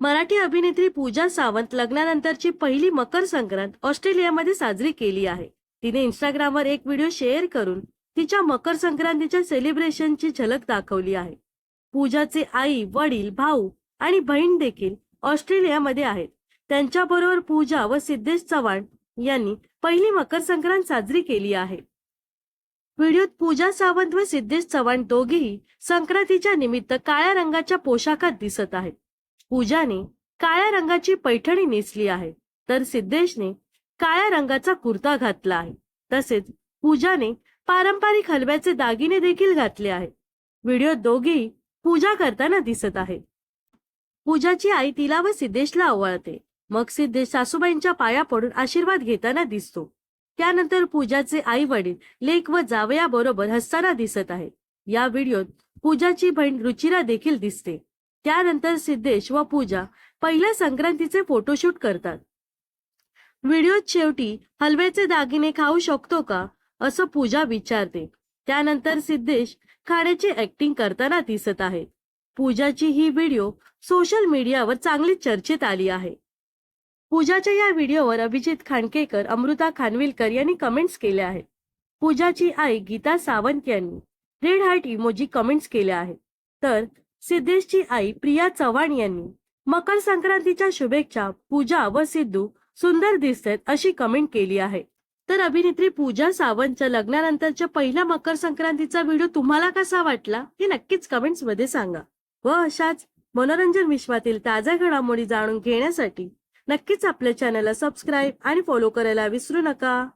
मराठी अभिनेत्री पूजा सावंत लग्नानंतरची पहिली मकर संक्रांत ऑस्ट्रेलियामध्ये साजरी केली आहे. तिने इंस्टाग्रामवर एक व्हिडिओ शेअर करून तिच्या मकर संक्रांतीच्या सेलिब्रेशनची झलक दाखवली आहे. पूजाचे आई वडील भाऊ आणि बहीण देखील ऑस्ट्रेलियामध्ये आहेत. त्यांच्याबरोबर पूजा व सिद्धेश चव्हाण यांनी पहिली मकर संक्रांत साजरी केली आहे. व्हिडिओत पूजा सावंत व सिद्धेश चव्हाण दोघेही संक्रांतीच्या निमित्त काळ्या रंगाच्या पोशाखात दिसत आहेत. पूजाने काळ्या रंगाची पैठणी नेसली आहे. तर सिद्धेशने काळ्या रंगाचा कुर्ता घातला आहे. तसेच पूजाने पारंपरिक हलव्याचे दागिने देखील घातले आहेत. व्हिडिओत दोघेही पूजा करताना दिसत आहे पूजाची आई तिला व सिद्धेशला आवळते. मग सिद्धेश सासूबाईंच्या पाया पडून आशीर्वाद घेताना दिसतो. त्यानंतर पूजाचे आई वडील लेक व जावया बरोबर हसताना दिसत आहे या व्हिडिओत पूजाची बहीण रुचिरा देखील दिसते. त्यानंतर सिद्धेश व पूजा पहिल्या संक्रांतीचे फोटोशूट करतात. व्हिडिओत शेवटी हलव्याचे दागिने खाऊ शकतो का असं पूजा विचारते. त्यानंतर सिद्धेश खाण्याची ऍक्टिंग करताना दिसत आहे. पूजाची ही व्हिडिओ सोशल मीडियावर चांगली चर्चेत आली आहे. पूजाच्या या व्हिडिओवर अभिजित खांडकेकर अमृता खानविलकर यांनी कमेंट्स केल्या आहेत. पूजाची आई गीता सावंत यांनी रेड हार्ट इमोजी कमेंट्स केल्या आहेत. तर सिद्धेशची आई प्रिया चव्हाण यांनी मकर संक्रांतीच्या शुभेच्छा पूजा व सिद्धू सुंदर दिसतात अशी कमेंट केली आहे. तर अभिनेत्री पूजा सावंतच्या लग्नानंतरच्या पहिल्या मकर संक्रांतीचा व्हिडिओ तुम्हाला कसा वाटला? हे नक्कीच कमेंट्समध्ये सांगा. व अशाच मनोरंजन विश्वातील ताज्या घडामोडी जाणून घेण्यासाठी नक्कीच आपल्या चॅनलला सबस्क्राईब आणि फॉलो करायला विसरू नका.